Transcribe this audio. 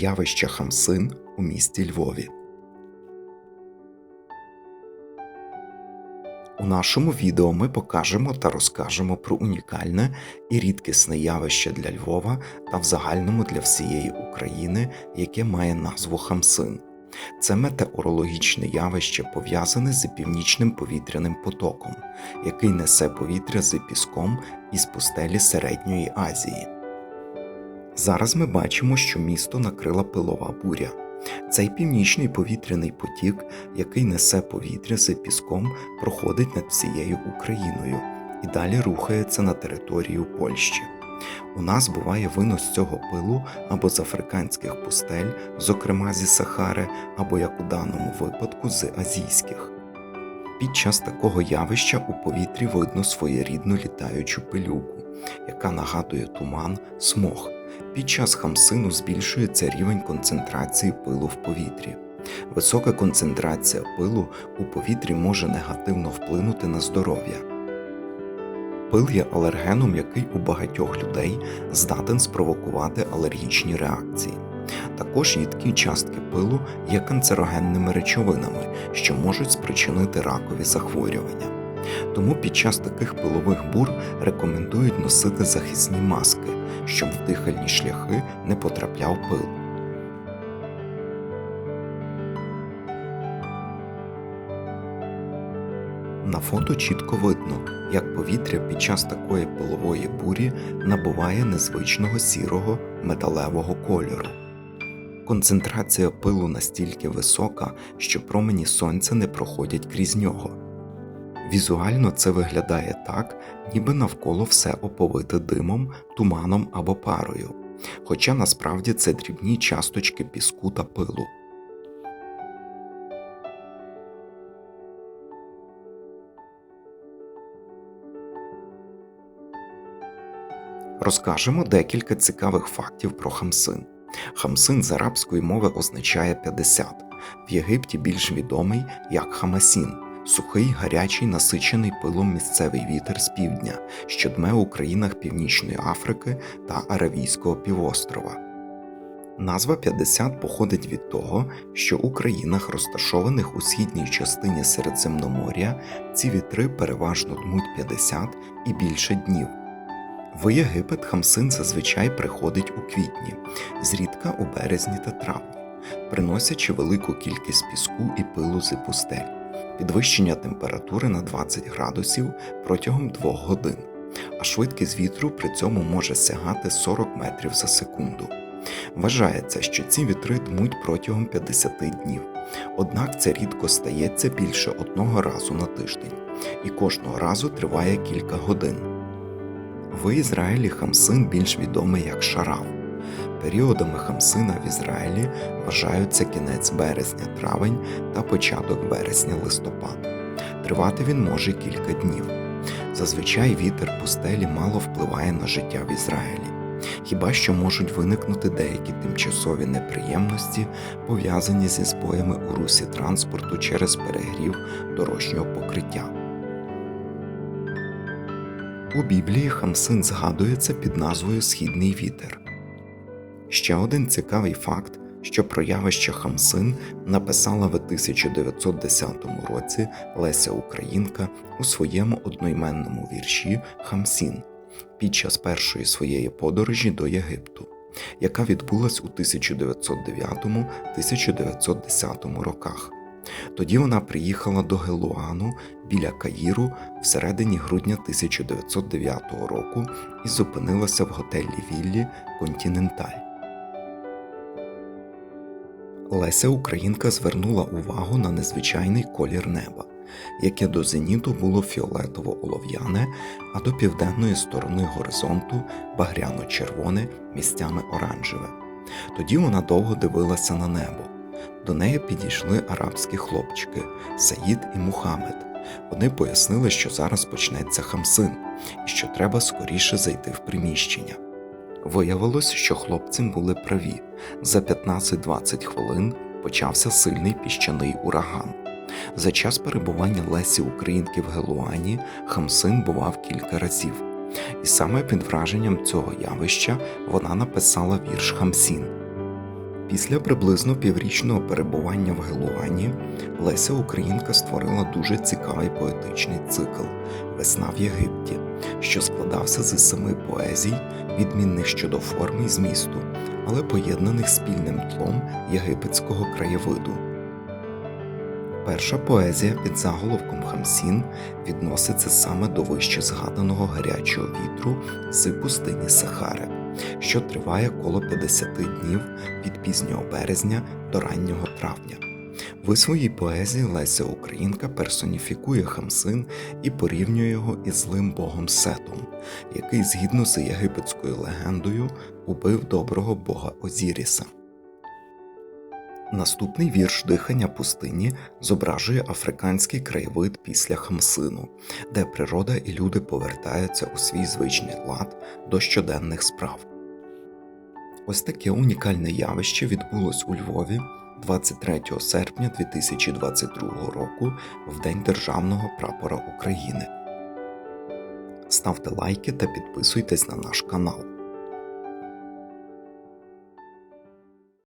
Явище Хамсин у місті Львові. У нашому відео ми покажемо та розкажемо про унікальне і рідкісне явище для Львова та в загальному для всієї України, яке має назву Хамсин. Це метеорологічне явище пов'язане з північним повітряним потоком, який несе повітря з піском із пустелі Середньої Азії. Зараз ми бачимо, що місто накрила пилова буря. Цей північний повітряний потік, який несе повітря з піском, проходить над всією Україною і далі рухається на територію Польщі. У нас буває винос цього пилу або з африканських пустель, зокрема зі Сахари, або як у даному випадку з азійських. Під час такого явища у повітрі видно своєрідну літаючу пилюку, яка нагадує туман, смог. Під час хамсину збільшується рівень концентрації пилу в повітрі. Висока концентрація пилу у повітрі може негативно вплинути на здоров'я. Пил є алергеном, який у багатьох людей здатен спровокувати алергічні реакції. Також їдкі частки пилу є канцерогенними речовинами, що можуть спричинити ракові захворювання. Тому під час таких пилових бур рекомендують носити захисні маски, щоб в дихальні шляхи не потрапляв пил. На фото чітко видно, як повітря під час такої пилової бурі набуває незвичного сірого металевого кольору. Концентрація пилу настільки висока, що промені сонця не проходять крізь нього. Візуально це виглядає так, ніби навколо все оповите димом, туманом або парою, хоча насправді це дрібні часточки піску та пилу. Розкажемо декілька цікавих фактів про Хамсин. Хамсин з арабської мови означає 50, в Єгипті більш відомий як Хамасін сухий, гарячий, насичений пилом місцевий вітер з півдня, що дме у країнах Північної Африки та Аравійського півострова. Назва 50 походить від того, що у країнах, розташованих у східній частині Середземномор'я, ці вітри переважно дмуть 50 і більше днів. В Єгипет Хамсин зазвичай приходить у квітні, зрідка у березні та травні, приносячи велику кількість піску і пилу з пустель, підвищення температури на 20 градусів протягом 2 годин, а швидкість вітру при цьому може сягати 40 метрів за секунду. Вважається, що ці вітри дмуть протягом 50 днів, однак це рідко стається більше одного разу на тиждень, і кожного разу триває кілька годин. В Ізраїлі Хамсин більш відомий як Шарав. Періодами Хамсина в Ізраїлі вважаються кінець березня-травень та початок березня-листопад. Тривати він може кілька днів. Зазвичай вітер пустелі мало впливає на життя в Ізраїлі, хіба що можуть виникнути деякі тимчасові неприємності, пов'язані зі збоями у русі транспорту через перегрів дорожнього покриття. У Біблії Хамсин згадується під назвою Східний вітер. Ще один цікавий факт, що про явище Хамсин написала в 1910 році Леся Українка у своєму одноіменному вірші Хамсін під час першої своєї подорожі до Єгипту, яка відбулась у 1909-1910 роках. Тоді вона приїхала до Гелуану біля Каїру всередині грудня 1909 року і зупинилася в готелі Віллі Континенталь. Леся Українка звернула увагу на незвичайний колір неба, яке до зеніту було фіолетово-олов'яне, а до південної сторони горизонту багряно-червоне місцями оранжеве. Тоді вона довго дивилася на небо. До неї підійшли арабські хлопчики Саїд і Мухаммед. Вони пояснили, що зараз почнеться хамсин і що треба скоріше зайти в приміщення. Виявилось, що хлопці були праві. За 15-20 хвилин почався сильний піщаний ураган. За час перебування Лесі Українки в Гелуані Хамсин бував кілька разів, і саме під враженням цього явища вона написала вірш Хамсін. Після приблизно піврічного перебування в Гелуані Леся Українка створила дуже цікавий поетичний цикл Весна в Єгипті, що складався з семи поезій, відмінних щодо форми і змісту, але поєднаних спільним тлом єгипетського краєвиду. Перша поезія під заголовком Хамсін відноситься саме до вище згаданого гарячого вітру з пустині Сахари, що триває коло 50 днів від пізнього березня до раннього травня. В своїй поезії Леся Українка персоніфікує Хамсин і порівнює його із злим богом Сетом, який, згідно з єгипетською легендою, убив доброго бога Озіріса. Наступний вірш дихання пустині зображує африканський краєвид після Хамсину, де природа і люди повертаються у свій звичний лад до щоденних справ. Ось таке унікальне явище відбулось у Львові 23 серпня 2022 року в День Державного прапора України. Ставте лайки та підписуйтесь на наш канал.